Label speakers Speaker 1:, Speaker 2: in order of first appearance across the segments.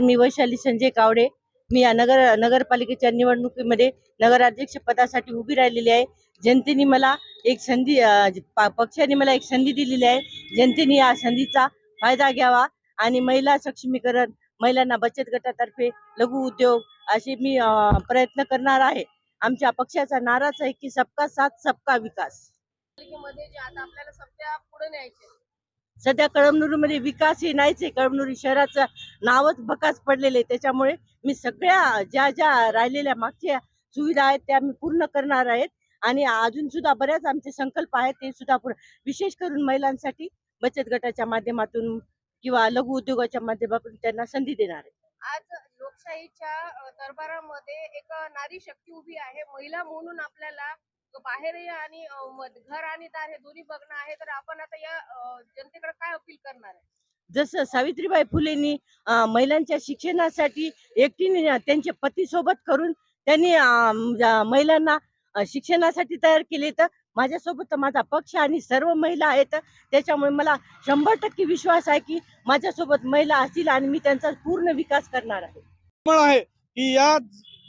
Speaker 1: मी वैशाली संजय कावडे. मी या नगर नगरपालिकेच्या निवडणुकीमध्ये नगराध्यक्ष पदासाठी उभी राहिलेली आहे. जनतेने मला एक संधी पक्षाने मला एक संधी दिलेली आहे. जनतेने या संधीचा फायदा घ्यावा आणि महिला सक्षमीकरण महिलांना बचत गटातर्फे लघु उद्योग असे मी प्रयत्न करणार आहे. आमच्या पक्षाचा नाराच आहे की सबका साथ सबका विकास.
Speaker 2: आपल्याला सध्या पुढे न्यायचे
Speaker 1: सध्या कळमनुरीमध्ये विकास हे नाहीच आहे. कळमनुरी शहराचं नावच भकास पडलेले त्याच्यामुळे मी सगळ्या ज्या ज्या राहिलेल्या मागच्या सुविधा आहेत त्या मी पूर्ण करणार आहेत. आणि अजून सुद्धा बऱ्याच आमचे संकल्प आहेत ते सुद्धा विशेष करून महिलांसाठी बचत गटाच्या माध्यमातून किंवा लघु उद्योगाच्या माध्यमातून त्यांना संधी देणार आहे.
Speaker 2: आज लोकशाहीच्या दरबारामध्ये एक नारी शक्ती उभी आहे महिला म्हणून आपल्याला बाहेर या आणि घर आणि दार हे दोन्ही बघणं आहे तर आपण आता या जनतेकडे काय अपील करणार आहे?
Speaker 1: जसं सावित्रीबाई फुलेंनी महिलांच्या शिक्षणासाठी एकटीने त्यांचे पती सोबत करून त्यांनी महिलांना शिक्षणासाठी तयार केले तर माझ्यासोबत माझा पक्ष आणि सर्व महिला आहेत त्याच्यामुळे मला शंभर टक्के विश्वास आहे की माझ्यासोबत महिला असतील आणि मी त्यांचा पूर्ण विकास करणार आहे.
Speaker 3: आहे की या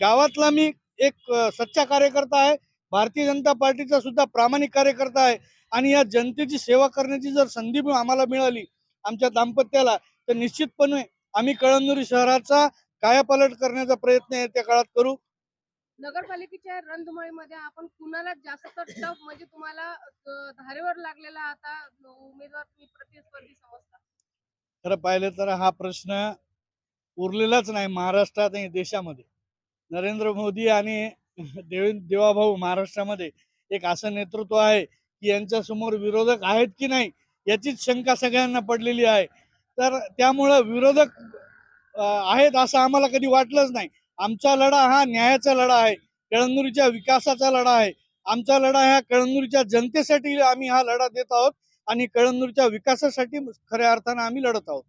Speaker 3: गावातला मी एक सच्चा कार्यकर्ता आहे भारतीय जनता पार्टीचा सुद्धा प्रामाणिक कार्यकर्ता आहे. आणि या जनतेची सेवा करण्याची जर संधी आम्हाला मिळाली आमच्या दाम्पत्याला तर निश्चितपणे आम्ही कळमनुरी शहराचा कायापालट करण्याचा प्रयत्न येत्या काळात करू.
Speaker 2: नगरपालिकेच्या रणधुमाळीमध्ये आपण कुणाला जास्त टफ म्हणजे तुम्हाला धारेवर लागलेला आता उमेदवार तुम्ही प्रतिस्पर्धी समजता.
Speaker 3: खरं पाहिलं तर हा प्रश्न उरलेलाच नाही महाराष्ट्रात आणि देशामध्ये. नरेंद्र मोदी आणि देवेंद्र देवाभाऊ महाराष्ट्रामध्ये एक असं नेतृत्व आहे की यांच्या समोर विरोधक आहेत की नाही याचीच शंका सगळ्यांना पडलेली आहे. तर त्यामुळं विरोधक आहेत असं आम्हाला कधी वाटलंच नाही. आमचा लढा हा न्यायाचा लढा आहे कळंगुरीच्या विकासाचा लढा आहे. आमचा लढा ह्या कळंगुरीच्या जनतेसाठी आम्ही हा लढा देत आहोत आणि कळंगुरीच्या विकासासाठी खऱ्या अर्थानं आम्ही लढत आहोत.